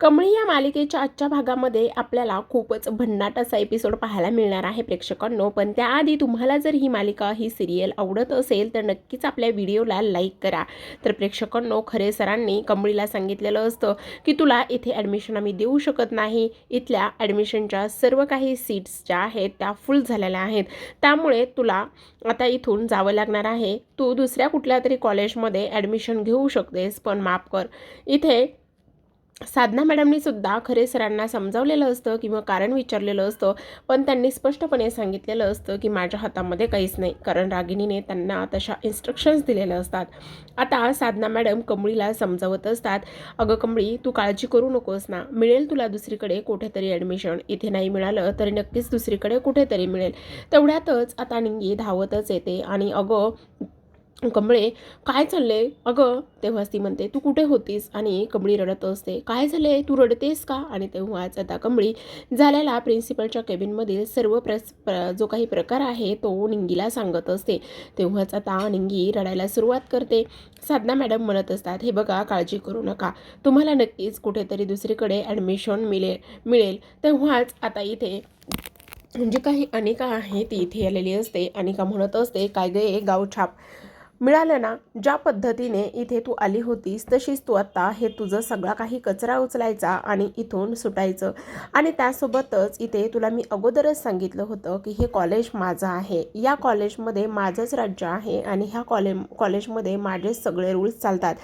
कमळी या मालिकेच्या आजच्या भागामध्ये आपल्याला खूपच भन्नाट असा एपिसोड पाहायला मिळणार आहे प्रेक्षकांनो. पण त्याआधी तुम्हाला जर ही मालिका ही सिरियल आवडत असेल तर नक्कीच आपल्या व्हिडिओला लाईक करा. तर प्रेक्षकांनो खरे सरांनी कमळीला सांगितलेलं असतं की तुला इथे ॲडमिशन आम्ही देऊ शकत नाही. इथल्या ॲडमिशनच्या सर्व काही सीट्स ज्या आहेत त्या फुल झालेल्या आहेत. त्यामुळे तुला आता इथून जावं लागणार आहे. तू दुसऱ्या कुठल्या तरी कॉलेजमध्ये ॲडमिशन घेऊ शकतेस पण माफ कर. इथे साधना मॅडमनी सुद्धा खरे सरांना समजावलेलं असतं किंवा कारण विचारलेलं असतं पण त्यांनी स्पष्टपणे सांगितलेलं असतं की माझ्या हातामध्ये काहीच नाही कारण रागिणीने त्यांना तशा इन्स्ट्रक्शन्स दिलेल्या असतात. आता साधना मॅडम कमळीला समजावत असतात अगं कमळी तू काळजी करू नकोस ना मिळेल तुला दुसरीकडे कुठेतरी ॲडमिशन इथे नाही मिळालं तरी नक्कीच दुसरीकडे कुठेतरी मिळेल. तेवढ्यातच आता निंगी धावतच येते आणि अगं कमळे काय चाललंय? अगं तेव्हाच ती म्हणते तू कुठे होतीस? आणि कमळी रडत असते काय झालंय? तू रडतेस का? आणि तेव्हाच आता कमळी झालेला प्रिन्सिपलच्या केबिनमधील सर्व प्रस प्र जो काही प्रकार आहे तो निंगीला सांगत असते. तेव्हाच आता निंगी रडायला सुरुवात करते. साधना मॅडम म्हणत असतात हे बघा काळजी करू नका. तुम्हाला नक्कीच कुठेतरी दुसरीकडे ॲडमिशन मिळेल मिळेल. तेव्हाच आता इथे म्हणजे काही अनिका आहे ती इथे आलेली असते. अनिका म्हणत असते काय गे गावछाप मिळालं ना ज्या पद्धतीने इथे तू आली होतीस तशीच तू आत्ता हे तुझं सगळा काही कचरा उचलायचा आणि इथून सुटायचं. आणि त्यासोबतच इथे तुला मी अगोदरच सांगितलं होतं की हे कॉलेज माझं आहे. या कॉलेजमध्ये माझंच राज्य आहे आणि ह्या कॉले कॉलेजमध्ये माझेच सगळे रूल्स चालतात.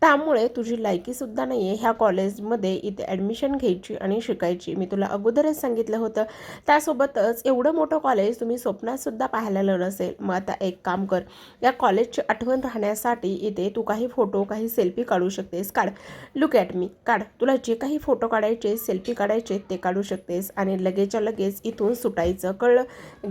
त्यामुळे तुझी लायकीसुद्धा नाही आहे ह्या कॉलेजमध्ये इथे ॲडमिशन घ्यायची आणि शिकायची. मी तुला अगोदरच सांगितलं होतं. त्यासोबतच एवढं मोठं कॉलेज तुम्ही स्वप्नातसुद्धा पाहिलेलं नसेल. मग आता एक काम कर. या कॉलेजचे आठवण राहण्यासाठी इथे तू काही फोटो काही सेल्फी काढू शकतेस. काढ. लुक ॲट मी काढ. तुला जे काही फोटो काढायचे सेल्फी काढायचे ते काढू शकतेस. आणि लगेचच्या लगेच इथून सुटायचं. कळलं?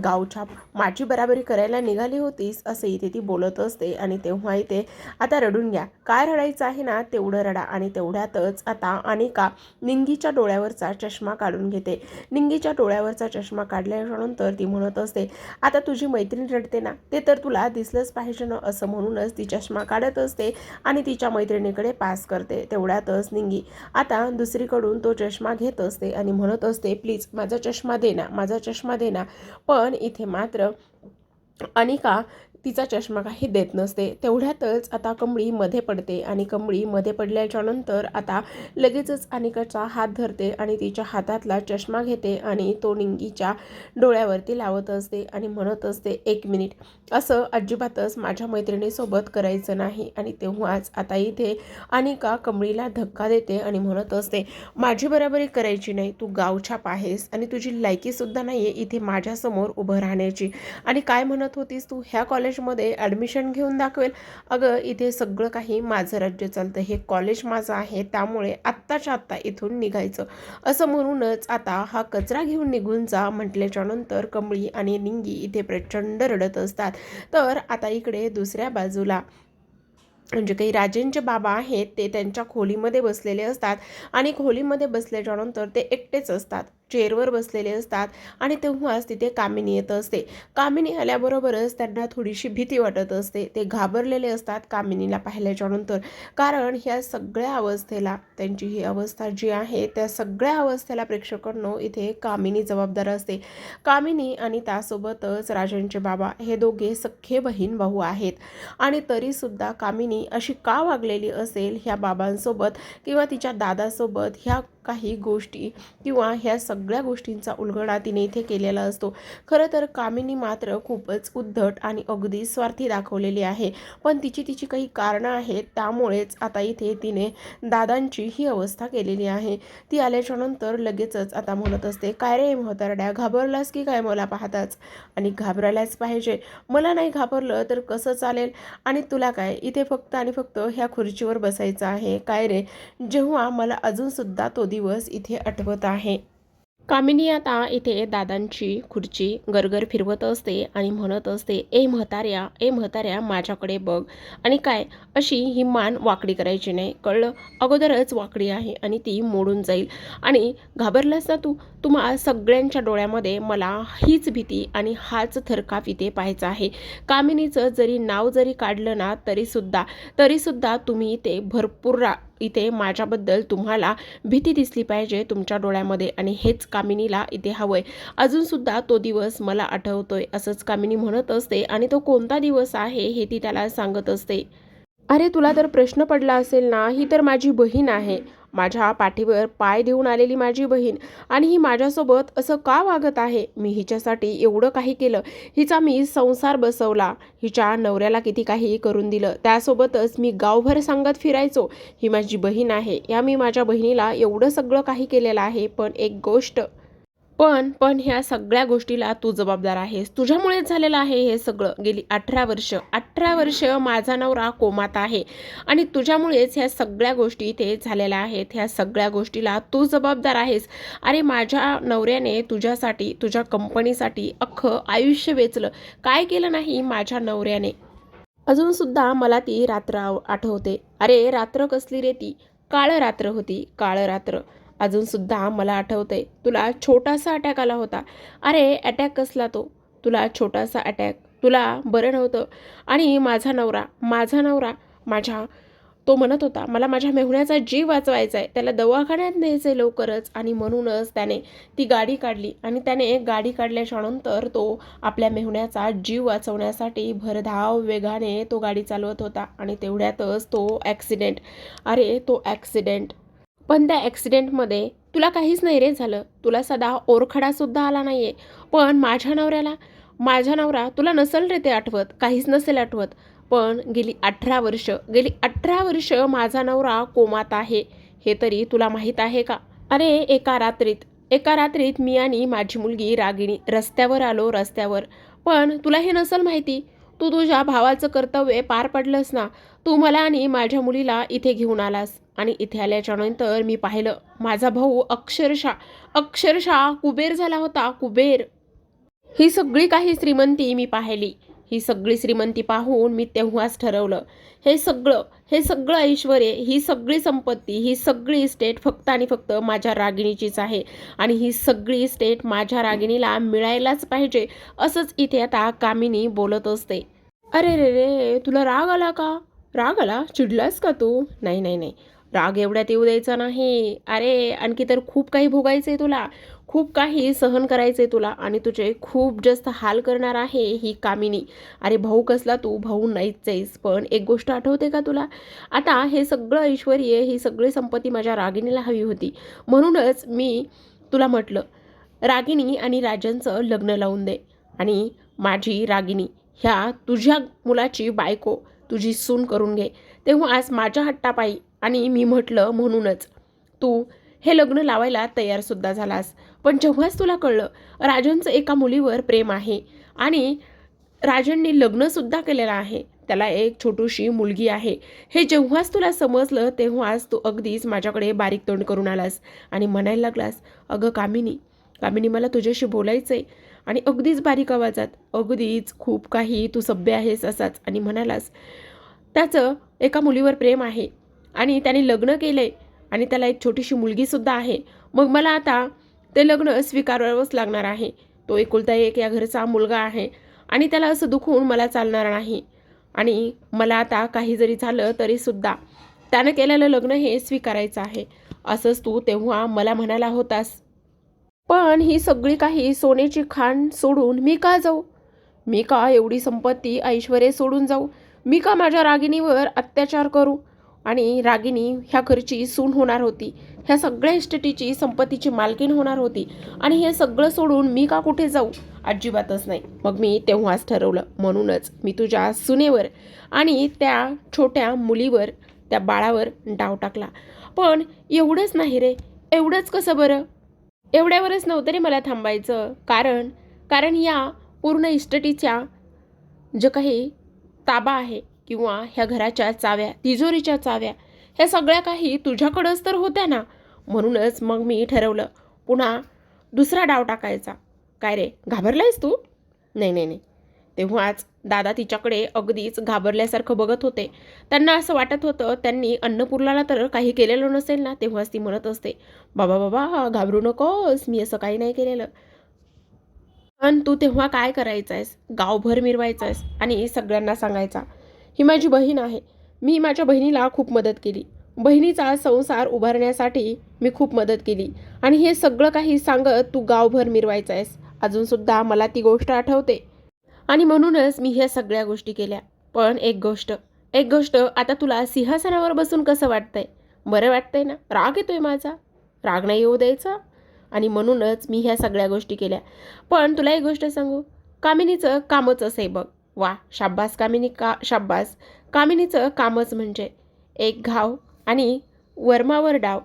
गावछाप माझी बराबरी करायला निघाली होतीस असं इथे ती बोलत असते. आणि तेव्हा इथे आता रडून घ्या. काय रडायचं आहे ना तेवढं रडा. आणि तेवढ्यातच आता अनिका निंगीच्या डोळ्यावरचा चष्मा काढून घेते. निंगीच्या डोळ्यावरचा चष्मा काढल्यानंतर ती म्हणत असते आता तुझी मैत्रीण रडते ना? ते तर तुला दिसलंच पाहिजे ना असं म्हणूनच ती चष्मा काढत असते आणि तिच्या मैत्रिणीकडे पास करते. तेवढ्यातच निंगी आता दुसरीकडून तो चष्मा घेत असते आणि म्हणत असते प्लीज माझा चष्मा देना माझा चष्मा देना पण इथे मात्र अनिका तिचा चष्मा काही देत नसते. तेवढ्यातच आता कमळी मध्ये पडते आणि कमळी मध्ये पडल्याच्या नंतर आता लगेचच अनिकाचा हात धरते आणि तिच्या हातातला चष्मा घेते आणि तो निंगीच्या डोळ्यावरती लावत असते आणि म्हणत असते एक मिनिट. असं अजिबातच माझ्या मैत्रिणीसोबत करायचं नाही. आणि तेव्हाच आता इथे अनिका कमळीला धक्का देते आणि म्हणत असते माझी बराबरी करायची नाही. तू गावछाप आहेस आणि तुझी लायकीसुद्धा नाही आहे इथे माझ्यासमोर उभं राहण्याची. आणि काय म्हणत होतीस तू? ह्या कॉलेज कॉलेजमध्ये ॲडमिशन घेऊन दाखवेल. अगं इथे सगळं काही माझं राज्य चालतं. हे कॉलेज माझं आहे. त्यामुळे आत्ताच्या आत्ता इथून निघायचं. असं म्हणूनच आता हा कचरा घेऊन निघून जा म्हटल्याच्या नंतर कमळी आणि निंगी इथे प्रचंड रडत असतात. तर आता इकडे दुसऱ्या बाजूला म्हणजे काही राजेंचे बाबा आहेत ते त्यांच्या खोलीमध्ये बसलेले असतात आणि खोलीमध्ये बसल्याच्यानंतर ते एकटेच असतात. चेअरवर बसलेले असतात आणि तेव्हाच तिथे कामिनी येत असते. कामिनी आल्याबरोबरच त्यांना थोडीशी भीती वाटत असते. ते घाबरलेले असतात कामिनीला पाहिल्याच्यानंतर कारण ह्या सगळ्या अवस्थेला त्यांची ही अवस्था जी आहे त्या सगळ्या अवस्थेला प्रेक्षकांनो इथे कामिनी जबाबदार असते. कामिनी आणि त्यासोबतच राजांचे बाबा हे दोघे सख्खे बहीण भाऊ आहेत. आणि तरीसुद्धा कामिनी अशी का वागलेली असेल ह्या बाबांसोबत किंवा तिच्या दादासोबत ह्या काही गोष्टी किंवा ह्या सगळ्या गोष्टींचा उलगडा तिने इथे केलेला असतो. खरं तर कामिनी मात्र खूपच उद्धट आणि अगदी स्वार्थी दाखवलेली आहे. पण तिची तिची काही कारणं आहेत त्यामुळेच आता इथे तिने दादांची ही अवस्था केलेली आहे. ती आल्याच्यानंतर लगेचच आता म्हणत असते काय रे म्हातारड्या घाबरलास की काय मला पाहताच? आणि घाबरायलाच पाहिजे. मला नाही घाबरलं तर कसं चालेल? आणि तुला काय? इथे फक्त आणि फक्त ह्या खुर्चीवर बसायचं आहे. काय रे? जेव्हा मला अजूनसुद्धा तो दिवस इथे आठवत आहे. कामिनी आता इथे दादांची खुर्ची गरगर फिरवत असते आणि म्हणत असते ए म्हाताऱ्या ए म्हाताऱ्या माझ्याकडे बघ. आणि काय अशी ही मान वाकडी करायची नाही. कळलं? अगोदरच वाकडी आहे आणि ती मोडून जाईल. आणि घाबरलास ना तू? तुम्हा सगळ्यांच्या डोळ्यामध्ये मला हीच भीती आणि हाच थरकाप इथे पाहायचा आहे. कामिनीचं जरी नाव जरी काढलं ना तरीसुद्धा तरीसुद्धा तुम्ही ते भरपूर रा इथे माझ्याबद्दल तुम्हाला भीती दिसली पाहिजे तुमच्या डोळ्यामध्ये आणि हेच कामिनीला इथे हवंय. अजूनसुद्धा तो दिवस मला आठवतोय असंच कामिनी म्हणत असते आणि तो कोणता दिवस आहे हे ती त्याला सांगत असते. अरे तुला तर प्रश्न पडला असेल ना ही तर माझी बहीण आहे. माझ्या पाठीवर पाय देऊन आलेली माझी बहीण आणि ही माझ्यासोबत असं का वागत आहे? मी हिच्यासाठी एवढं काही केलं हिचा मी संसार बसवला हिच्या नवऱ्याला किती काही करून दिलं त्यासोबतच मी गावभर सांगत फिरायचो. ही माझी बहीण आहे या मी माझ्या बहिणीला एवढं सगळं काही केलेलं आहे पण एक गोष्ट पण पण ह्या सगळ्या गोष्टीला तू जबाबदार आहेस. तुझ्यामुळेच झालेलं आहे हे सगळं. गेली अठरा वर्ष. अठरा वर्ष माझा नवरा कोमात आहे. आणि तुझ्यामुळेच ह्या सगळ्या गोष्टी इथे झालेल्या आहेत. ह्या सगळ्या गोष्टीला तू जबाबदार आहेस. अरे माझ्या नवऱ्याने तुझ्यासाठी तुझ्या कंपनीसाठी अख्खं आयुष्य वेचलं. काय केलं नाही माझ्या नवऱ्याने? अजूनसुद्धा मला ती रात्र आव- आठवते. अरे रात्र कसली रे ती? काळ रात्र होती. काळ रात्र. अजूनसुद्धा मला आठवतंय. तुला छोटासा अटॅक आला होता. अरे अटॅक कसला तो? तुला छोटासा अटॅक तुला बरं नव्हतं. आणि माझा नवरा माझा नवरा माझ्या तो म्हणत होता मला माझ्या मेहुण्याचा जीव वाचवायचा आहे त्याला दवाखान्यात न्यायचं आहे लवकरच. आणि म्हणूनच त्याने ती गाडी काढली. आणि त्याने गाडी काढल्याच्या नंतर तो आपल्या मेहुण्याचा जीव वाचवण्यासाठी भरधाव वेगाने तो गाडी चालवत होता. आणि तेवढ्यातच तो ॲक्सिडेंट अरे तो ॲक्सिडेंट पण त्या ॲक्सिडेंटमध्ये तुला काहीच नाही रे झालं. तुला सदा ओरखडासुद्धा आला नाही आहे पण माझ्या नवऱ्याला माझा नवरा तुला नसेल रे ते आठवत काहीच नसेल आठवत. पण गेली अठरा वर्ष गेली अठरा वर्ष माझा नवरा कोमात आहे. हे तरी तुला माहीत आहे का? अरे एका रात्रीत एका रात्रीत मी आणि माझी मुलगी रागिणी रस्त्यावर आलो रस्त्यावर. पण तुला हे नसेल माहिती? तू तुझ्या भावाचं कर्तव्य पार पडलंस ना. तू मला आणि माझ्या मुलीला इथे घेऊन आलास. आणि इथे आल्याच्यानंतर मी पाहिलं माझा भाऊ अक्षरशः अक्षरशः कुबेर झाला होता कुबेर. ही सगळी काही श्रीमंती मी पाहिली. ही सगळी श्रीमंती पाहून मी तेव्हाच ठरवलं हे सगळं हे सगळं ऐश्वरे ही सगळी संपत्ती ही सगळी इस्टेट फक्त आणि फक्त माझ्या रागिणीचीच आहे आणि ही सगळी इस्टेट माझ्या रागिणीला मिळायलाच पाहिजे असंच इथे आता कामिनी बोलत असते. अरे रे रे तुला राग आला का? राग आला? चिडलास का तू? नाही नाही नाही. राग एवढ्यात येऊ द्यायचा नाही. अरे आणखी तर खूप काही भोगायचं आहे तुला. खूप काही सहन करायचं आहे तुला आणि तुझे खूप जास्त हाल करणार आहे ही कामिनी. अरे भाऊ कसला तू? भाऊ नाहीच आहेस पण एक गोष्ट आठवते का तुला? आता हे सगळं ऐश्वर्य ही सगळी संपत्ती माझ्या रागिणीला हवी होती. म्हणूनच मी तुला म्हटलं रागिणी आणि राजनचं लग्न लावून दे आणि माझी रागिणी ह्या तुझ्या मुलाची बायको तुझी सून करून घे. तेव्हा आज माझ्या हट्टापायी आणि मी म्हटलं म्हणूनच. तू हे लग्न लावायला तयारसुद्धा झालास. पण जेव्हाच तुला कळलं राजनचं एका मुलीवर प्रेम आहे आणि राजनने लग्नसुद्धा केलेलं आहे त्याला एक छोटूशी मुलगी आहे. हे जेव्हाच तुला समजलं तेव्हाच तू अगदीच माझ्याकडे बारीक तोंड करून आलास आणि म्हणायला लागलास अगं कामिनी कामिनी मला तुझ्याशी बोलायचं आहे आणि अगदीच बारीक आवाजात अगदीच खूप काही तू सभ्य आहेस असाच. आणि म्हणालास त्याचं एका मुलीवर प्रेम आहे. आणि त्याने लग्न केले आणि त्याला एक छोटीशी मुलगीसुद्धा आहे. मग मला आता ते लग्न स्वीकारावंच लागणार आहे. तो एकुलता एक या घरचा मुलगा आहे आणि त्याला असं दुखवून मला चालणार नाही. आणि मला आता काही जरी झालं तरीसुद्धा त्यानं केलेलं लग्न हे स्वीकारायचं आहे. असंच तू तेव्हा मला म्हणाला होतास. पण ही सगळी काही सोन्याची खाण सोडून मी का जाऊ? मी का एवढी संपत्ती ऐश्वर्य सोडून जाऊ? मी का माझ्या रागिणीवर अत्याचार करू? आणि रागिणी ह्या घरची सून होणार होती. ह्या सगळ्या इस्टेटीची संपत्तीची मालकीण होणार होती. आणि हे सगळं सोडून मी का कुठे जाऊ? अजिबातच नाही. मग मी तेव्हाच ठरवलं. म्हणूनच मी तुझ्या सुनेवर आणि त्या छोट्या मुलीवर त्या बाळावर डाव टाकला. पण एवढंच नाही रे. एवढंच कसं बरं? एवढ्यावरच नव्हतं रे मला थांबायचं. कारण कारण या पूर्ण इस्टेटीच्या जे काही ताबा आहे किंवा ह्या घराच्या चाव्या तिजोरीच्या चाव्या ह्या सगळ्या काही तुझ्याकडंच तर होत्या ना? म्हणूनच मग मी ठरवलं पुन्हा दुसरा डाव टाकायचा. काय रे घाबरलायस तू? नाही नाही नाही. तेव्हाच दादा तिच्याकडे अगदीच घाबरल्यासारखं बघत होते. त्यांना असं वाटत होतं त्यांनी अन्नपूर्णाला तर काही केलेलं नसेल ना? तेव्हाच ती म्हणत असते बाबा बाबा घाबरू नकोस मी असं काही नाही केलेलं. पण तू तेव्हा काय करायचं आहेस गावभर मिरवायचं आहेस आणि सगळ्यांना सांगायचा ही माझी बहीण आहे. मी माझ्या बहिणीला खूप मदत केली. बहिणीचा संसार उभारण्यासाठी मी खूप मदत केली. आणि हे सगळं काही सांगत तू गावभर मिरवायचं आहेस. अजूनसुद्धा मला ती गोष्ट आठवते. आणि म्हणूनच मी ह्या सगळ्या गोष्टी केल्या. पण एक गोष्ट एक गोष्ट आता तुला सिंहासनावर बसून कसं वाटतंय? बरं वाटतंय ना? राग येतोय माझा. राग नाही येऊ द्यायचा. आणि म्हणूनच मी ह्या सगळ्या गोष्टी केल्या. पण तुला एक गोष्ट सांगू? कामिनीचं कामच असं आहे बघ. वा शाब्बास कामिनी का शाब्बास कामिनीचं कामच म्हणजे एक घाव आणि वर्मावर डाव.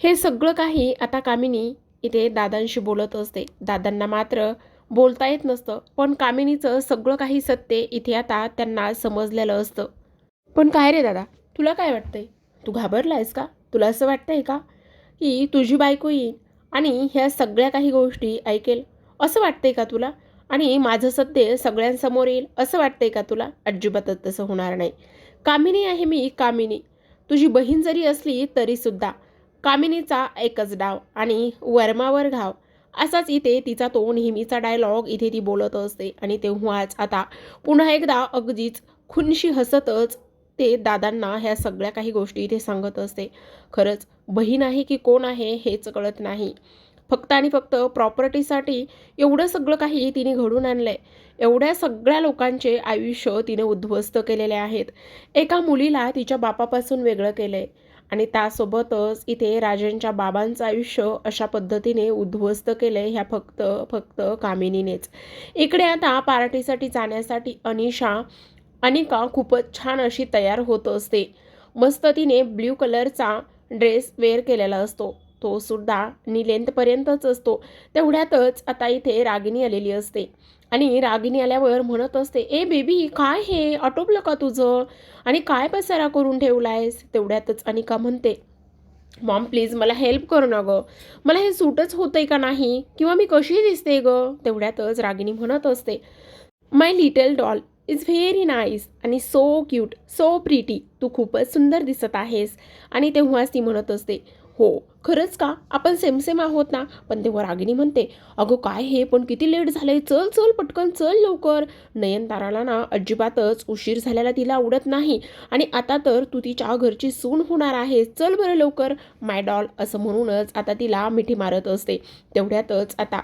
हे सगळं काही आता कामिनी इथे दादांशी बोलत असते. दादांना मात्र बोलता येत नसतं पण कामिनीचं सगळं काही सत्य इथे आता त्यांना समजलेलं असतं. पण काय रे दादा तुला काय वाटतंय? तू घाबरलायस का? तुला असं वाटतंय का की तुझी बायको येईल आणि ह्या सगळ्या काही गोष्टी ऐकेल? असं वाटतंय का तुला? आणि माझं सत्य सगळ्यांसमोर येईल असं वाटतंय का तुला? अजिबातच तसं होणार नाही. कामिनी आहे मी कामिनी. तुझी बहीण जरी असली तरीसुद्धा कामिनीचा एकच डाव आणि वर्मावर घाव. असाच इथे तिचा तो नेहमीचा डायलॉग इथे ती बोलत असते आणि तेव्हाच आता पुन्हा एकदा अगदीच खुनशी हसतच ते दादांना ह्या सगळ्या काही गोष्टी इथे सांगत असते. खरंच बहीण आहे की कोण आहे हेच कळत नाही. फक्त आणि फक्त प्रॉपर्टीसाठी एवढं सगळं काही तिने घडून आणलं आहे एवढ्या सगळ्या लोकांचे आयुष्य तिने उद्ध्वस्त केलेले आहेत. एका मुलीला तिच्या बापापासून वेगळं केलं आहे आणि त्यासोबतच इथे राजांच्या बाबांचं आयुष्य अशा पद्धतीने उद्ध्वस्त केलं आहे ह्या फक्त फक्त कामिनीनेच. इकडे आता पार्टीसाठी जाण्यासाठी अनिशा अनिका खूपच छान अशी तयार होत असते. मस्त तिने ब्ल्यू कलरचा ड्रेस वेअर केलेला असतो. तो सुद्धा नी लेंथपर्यंतच असतो. तेवढ्यातच आता इथे रागिनी आलेली असते. आणि रागिनी आल्यावर म्हणत असते ए बेबी काय हे? आटोपलं का तुझं? आणि काय पसारा करून ठेवला आहेस तेवढ्यातच अनिका म्हणते मॉम प्लीज मला हेल्प कर ना गं. मला हे सूटच होतंय का नाही? किंवा मी कशी दिसते गं? तेवढ्यातच रागिनी म्हणत असते my little doll is very nice आणि सो क्यूट सो प्रिटी तू खूपच सुंदर दिसत आहेस. आणि तेव्हाच ती म्हणत असते हो खरंच का? आपण सेमसेम आहोत ना? पण तेव्हा रागिनी म्हणते अगं काय हे? पण किती लेट झालंय? चल चल पटकन चल लवकर. नयनताराला ना अजिबातच उशीर झालेला तिला आवडत नाही. आणि आता तर तू तिच्या घरची सून होणार आहे. चल बरं लवकर. माय डॉल असं म्हणूनच आता तिला मिठी मारत असते. तेवढ्यातच आता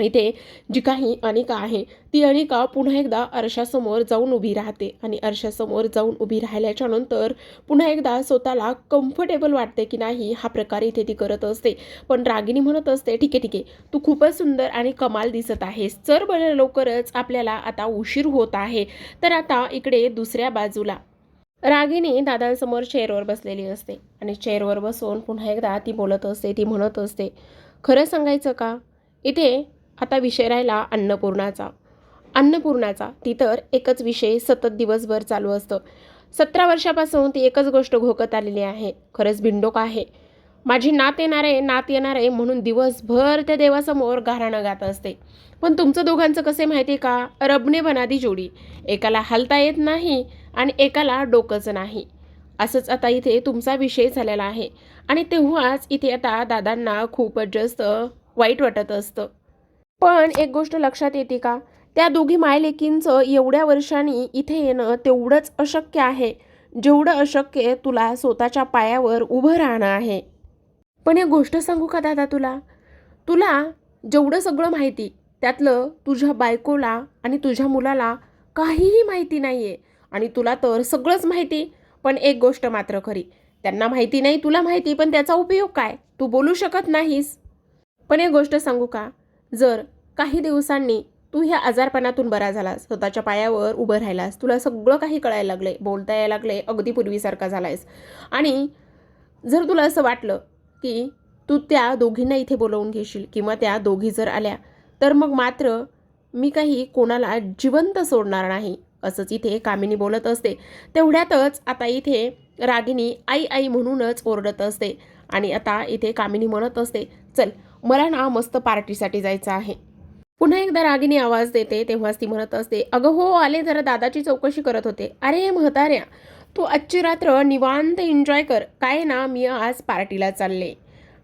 इथे जी काही अनिका आहे ती अनिका पुन्हा एकदा अर्शासमोर जाऊन उभी राहते आणि अर्शासमोर जाऊन उभी राहिल्याच्या नंतर पुन्हा एकदा स्वतःला कम्फर्टेबल वाटते की नाही हा प्रकार इथे ती करत असते. पण रागिनी म्हणत असते ठीक आहे ठीक आहे तू खूपच सुंदर आणि कमाल दिसत आहेस. चर बरं लवकरच आपल्याला आता उशीर होत आहे. तर आता इकडे दुसऱ्या बाजूला. रागिनी दादांसमोर चेअरवर बसलेली असते आणि चेअरवर बसून पुन्हा एकदा ती बोलत असते ती म्हणत असते खरं सांगायचं का? इथे आता विषय राहिला अन्नपूर्णाचा. अन्नपूर्णाचा ती तर एकच विषय सतत दिवसभर चालू असतं. सतरा वर्षापासून ती एकच गोष्ट घोकत आलेली आहे. खरंच भिंडोक आहे. माझी नात येणार आहे नात येणार आहे म्हणून दिवसभर त्या देवासमोर घाराणं गात असते. पण तुमचं दोघांचं कसे माहिती का? रबने बनादी जोडी. एकाला हलता येत नाही आणि एकाला डोकंच नाही. असंच आता इथे तुमचा विषय झालेला आहे. आणि तेव्हाच इथे आता दादांना खूपच जास्त वाईट वाटत असतं. पण एक गोष्ट लक्षात येते का? त्या दोघी मायलेकींचं एवढ्या वर्षांनी इथे येणं तेवढंच अशक्य आहे जेवढं अशक्य तुला स्वतःच्या पायावर उभं राहणं आहे. पण एक गोष्ट सांगू का दादा तुला? तुला जेवढं सगळं माहिती त्यातलं तुझ्या बायकोला आणि तुझ्या मुलाला काहीही माहिती नाही आहे आणि तुला तर सगळंच माहिती पण एक गोष्ट मात्र खरी त्यांना माहिती नाही तुला माहिती पण त्याचा उपयोग काय? तू बोलू शकत नाहीस. पण एक गोष्ट सांगू का? जर काही दिवसांनी तू ह्या आजारपणातून बरा झालास स्वतःच्या पायावर उभं राहिलास तुला सगळं काही कळायला लागले बोलता यायला लागले अगदी पूर्वीसारखा झालायस. आणि जर तुला असं वाटलं की तू त्या दोघींना इथे बोलवून घेशील किंवा त्या दोघी जर आल्या तर मग मात्र मी काही कोणाला जिवंत सोडणार नाही असंच इथे कामिनी बोलत असते. तेवढ्यातच आता इथे रागिनी आई आई म्हणूनच ओरडत असते आणि आता इथे कामिनी म्हणत असते चल मला ना मस्त पार्टीसाठी जायचं आहे. पुन्हा एकदा रागिनी आवाज देते तेव्हाच ती म्हणत असते अगं हो आले जरा दादाची चौकशी करत होते. अरे म्हाताऱ्या तू आजची रात्र निवांत एन्जॉय कर. काय ना मी आज पार्टीला चालले.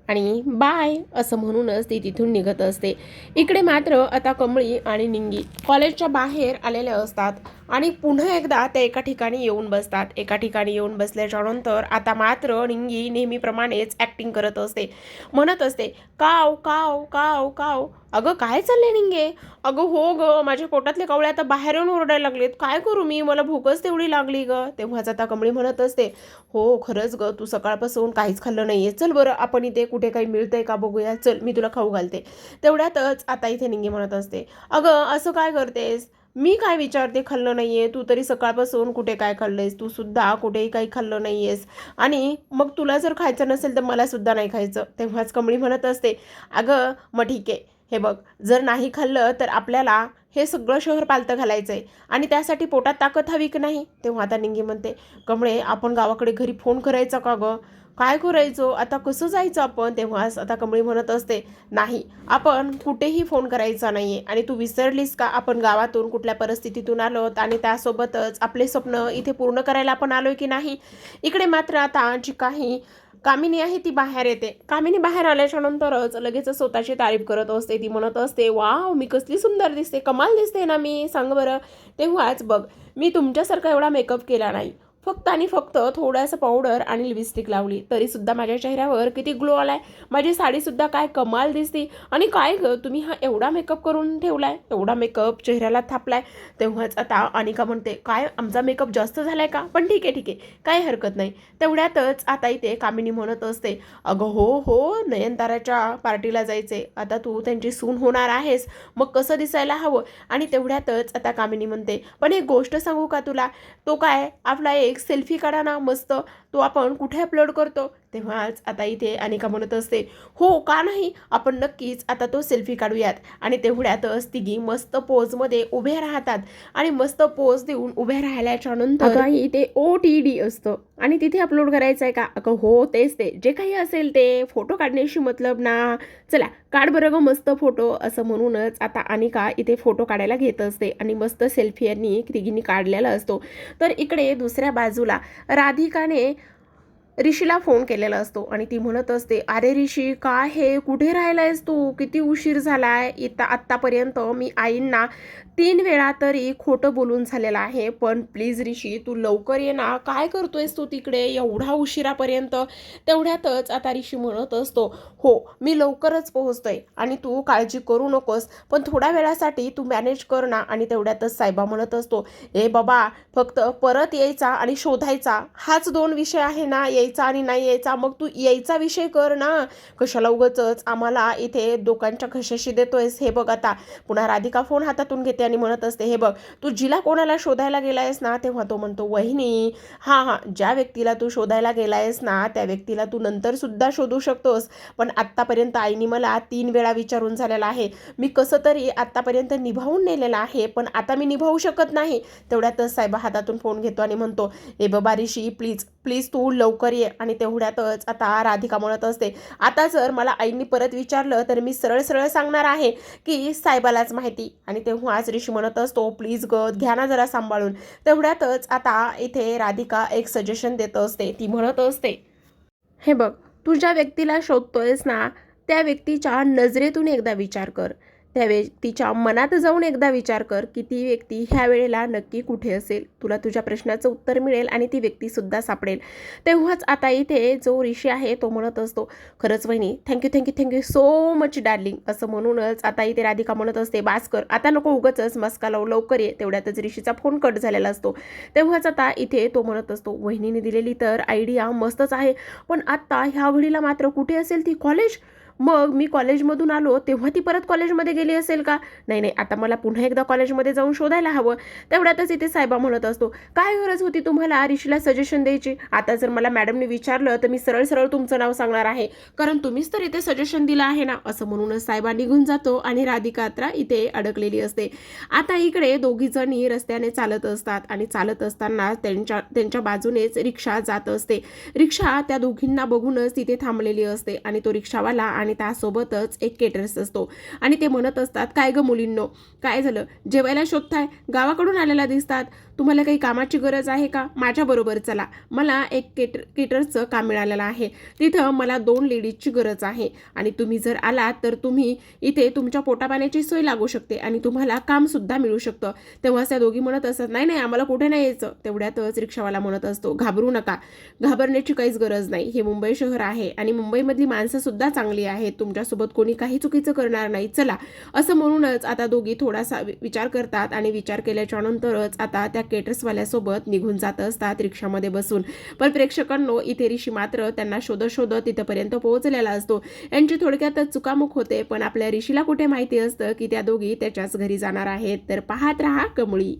आणि बाय असं म्हणूनच ती तिथून निघत असते. इकडे मात्र आता कमळी आणि निंगी कॉलेजच्या बाहेर आलेल्या असतात आणि पुन्हा एकदा त्या एका ठिकाणी येऊन बसतात. एका ठिकाणी येऊन बसल्याच्या नंतर आता मात्र निंगी नेहमीप्रमाणेच ॲक्टिंग करत असते. म्हणत असते काव काव काव काव. अगं काय चाललंय निंगे? अगं हो ग माझ्या पोटातले कवळे आता बाहेर येऊन ओरडायला लागलेत. काय करू मी? मला भूकच तेवढी लागली ग. तेव्हाच आता कमळी म्हणत असते हो खरंच ग तू सकाळपासून काहीच खाल्लं नाहीये. चल बरं आपण इथे कुठे काही मिळतंय का बघूया. चल मी तुला खाऊ घालते. तेवढ्यातच आता इथे निंगे म्हणत असते अगं असं काय करतेस? मी काय विचारते खाल्लं नाहीये? तू तरी सकाळपासून कुठे काय खाल्लंयस? तू सुद्धा कुठेही काही खाल्लं नाहीयेस. आणि मग तुला जर खायचं नसेल तर मला सुद्धा नाही खायचं. तेव्हाच कमळी म्हणत असते अगं मग ठीक आहे. हे बघ जर नाही खाल्लं तर आपल्याला हे सगळं शहर पालतं घालायचं आहे आणि त्यासाठी पोटात ताकद हवी की नाही? तेव्हा आता निंगी म्हणते कमळे आपण गावाकडे घरी फोन करायचा का गं? काय करायचो? आता कसं जायचं आपण? तेव्हाच आता कमळी म्हणत असते नाही आपण कुठेही फोन करायचा नाही आहे आणि तू विसरलीस का? आपण गावातून कुठल्या परिस्थितीतून आलोत आणि त्यासोबतच आपले स्वप्न इथे पूर्ण करायला आपण आलोय की नाही? इकडे मात्र आता जी काही कामिनी आहे ती बाहेर येते. कामिनी बाहेर आल्याच्या नंतरच लगेच स्वतःची तारीफ करत असते. ती म्हणत असते वाव मी कसली सुंदर दिसते कमाल दिसते ना मी. सांग बरं. तेव्हाच बघ मी तुमच्यासारखा एवढा मेकअप केला नाही. फक्त आणि फक्त थोडंसं पावडर आणि लिपस्टिक लावली. तरीसुद्धा माझ्या चेहऱ्यावर किती ग्लो आलाय. माझी साडीसुद्धा काय कमाल दिसते. आणि काय गं तुम्ही हा एवढा मेकअप करून ठेवलाय? एवढा मेकअप चेहऱ्याला थापलाय. तेव्हाच आता अनिका म्हणते काय आमचा मेकअप जास्त झालाय का? पण ठीक आहे ठीक आहे. काही हरकत नाही. तेवढ्यातच आता इथे कामिनी म्हणत असते अगं हो हो नयनताराच्या पार्टीला जायचे आता तू त्यांची सून होणार आहेस. मग कसं दिसायला हवं? आणि तेवढ्यातच आता कामिनी म्हणते पण एक गोष्ट सांगू का तुला? तो काय आपला एक सेल्फी काढा ना मस्त. तो आपण कुठे अपलोड करतो? तेव्हाच आता इथे अनिका म्हणत असते हो का नाही? आपण नक्कीच आता तो सेल्फी काढूयात. आणि तेवढ्यातच तिघी मस्त पोजमध्ये उभे राहतात आणि मस्त पोज देऊन उभे राहिल्याच्या नंतर इथे ओ टी डी असतं. आणि तिथे अपलोड करायचं आहे का? अगं हो तेच ते. जे काही असेल ते. फोटो काढण्याशी मतलब ना. चला काढ बरं ग मस्त फोटो असं म्हणूनच आता अनिका इथे फोटो काढायला घेत असते आणि मस्त सेल्फी यांनी तिघींनी काढलेला असतो. तर इकडे दुसऱ्या बाजूला राधिकाने ऋषीला फोन केलेला असतो आणि ती म्हणत असते अरे ऋषी काय हे? कुठे राहिला आहेस तू? किती उशीर झाला आहे इता आत्तापर्यंत मी आईंना तीन वेळा तरी खोटं बोलून झालेलं आहे. पण प्लीज ऋषी तू लवकर ये ना. काय करतोयस तू तिकडे? एवढा उशिरापर्यंत. तेवढ्यातच आता ऋषी म्हणत असतो हो मी लवकरच पोहोचतोय आणि तू काळजी करू नकोस. पण थोड्या वेळासाठी तू मॅनेज कर ना. आणि तेवढ्यातच साहेबा म्हणत असतो ए बाबा फक्त परत यायचा आणि शोधायचा. हाच दोन विषय आहे ना यायचा आणि नाही यायचा. मग तू यायचा विषय कर ना. कशाला उगच आम्हाला इथे दोकांच्या घशाशी देतोयस. हे बघ आता. पुन्हा राधिका फोन हातातून घेते आणि म्हणत असते हे बघ तू जिला कोणाला शोधायला गेलायस ना तेव्हा तो म्हणतो वहिनी हां हां ज्या व्यक्तीला तू शोधायला गेलायस ना त्या व्यक्तीला तू नंतर सुद्धा शोधू शकतोस. पण आत्तापर्यंत आईने मला तीन वेळा विचारून झालेला आहे. मी कसं तरी आत्तापर्यंत निभावून नेलेलं आहे पण आता मी निभावू शकत नाही. तेवढ्यातच साहेबा हातातून फोन घेतो आणि म्हणतो ए बाबा ऋषी प्लीज प्लीज तू लवकर ये आणि तेवढ्यातच आता राधिका म्हणत असते. आता जर मला आईंनी परत विचारलं तर मी सरळ सरळ सांगणार आहे की साहेबालाच माहिती. आणि तेव्हाच ऋषी म्हणत असतो प्लीज ग घ्या ना जरा सांभाळून. तेवढ्यातच आता इथे राधिका एक सजेशन देत असते. ती म्हणत असते हे बघ तू ज्या व्यक्तीला शोधतोयस ना त्या व्यक्तीच्या नजरेतून एकदा विचार कर. त्या व्यक्तीच्या मनात जाऊन एकदा विचार कर की ती व्यक्ती ह्या वेळेला नक्की कुठे असेल. तुला तुझ्या प्रश्नाचं उत्तर मिळेल आणि ती व्यक्तीसुद्धा सापडेल. तेव्हाच आता इथे जो ऋषी आहे तो म्हणत असतो खरंच वहिनी thank you thank you thank you so much darling असं म्हणूनच आता इथे राधिका म्हणत असते बास कर आता नको उगच मस्का लावू लवकर ये. तेवढ्यातच ऋषीचा फोन कट झालेला असतो. तेव्हाच आता इथे तो म्हणत असतो वहिनीने दिलेली तर आयडिया मस्तच आहे पण आत्ता ह्या घडीला मात्र कुठे असेल ती कॉलेज मग मी कॉलेजमधून आलो तेव्हा ती परत कॉलेजमध्ये गेली असेल का? नाही नाही आता मला पुन्हा एकदा कॉलेजमध्ये जाऊन शोधायला हवं. तेवढ्यातच इथे साहेबा म्हणत असतो काय गरज होती तुम्हाला ऋषीला सजेशन द्यायची? आता जर मला मॅडमने विचारलं तर मी सरळ सरळ तुमचं नाव सांगणार आहे. कारण तुम्हीच तर इथे सजेशन दिलं आहे ना. असं म्हणूनच साहेबा निघून जातो आणि राधिकात्रा इथे अडकलेली असते. आता इकडे दोघी जणी रस्त्याने चालत असतात आणि चालत असताना त्यांच्या त्यांच्या बाजूनेच रिक्षा जात असते. रिक्षा त्या दोघींना बघूनच तिथे थांबलेली असते आणि तो रिक्षावाला आणि त्यासोबतच एक केटरस असतो. आणि ते म्हणत असतात काय ग मुलींनो? काय झालं? जेवायला शोधताय? गावाकडून आलेला दिसतात. तुम्हाला काही कामाची गरज आहे का? माझ्याबरोबर चला. मला एक केटर केटरचं काम मिळालेलं आहे. तिथं मला दोन लेडीजची गरज आहे. आणि तुम्ही जर आलात तर तुम्ही इथे तुमच्या पोटापाण्याची सोय लागू शकते आणि तुम्हाला कामसुद्धा मिळू शकतं. तेव्हा त्या दोघी म्हणत असतात नाही नाही आम्हाला कुठे नाही यायचं. तेवढ्यातच रिक्षावाला म्हणत असतो घाबरू नका. घाबरण्याची काहीच गरज नाही. हे मुंबई शहर आहे आणि मुंबईमधली माणसंसुद्धा चांगली आहेत. तुमच्यासोबत कोणी काही चुकीचं करणार नाही. चला. असं म्हणूनच आता दोघी थोडासा वि- विचार करतात आणि विचार केल्याच्या नंतरच आता त्या केटर्सवाल्यासोबत निघून जात असतात रिक्षामध्ये बसून. पण प्रेक्षकांनो इथे ऋषी मात्र त्यांना शोधत शोधत तिथपर्यंत पोहोचलेला असतो. यांची थोडक्यातच चुकामुक होते पण आपल्या ऋषीला कुठे माहिती असतं की त्या दोघी त्याच्याच घरी जाणार आहेत? तर पाहत राहा कमळी.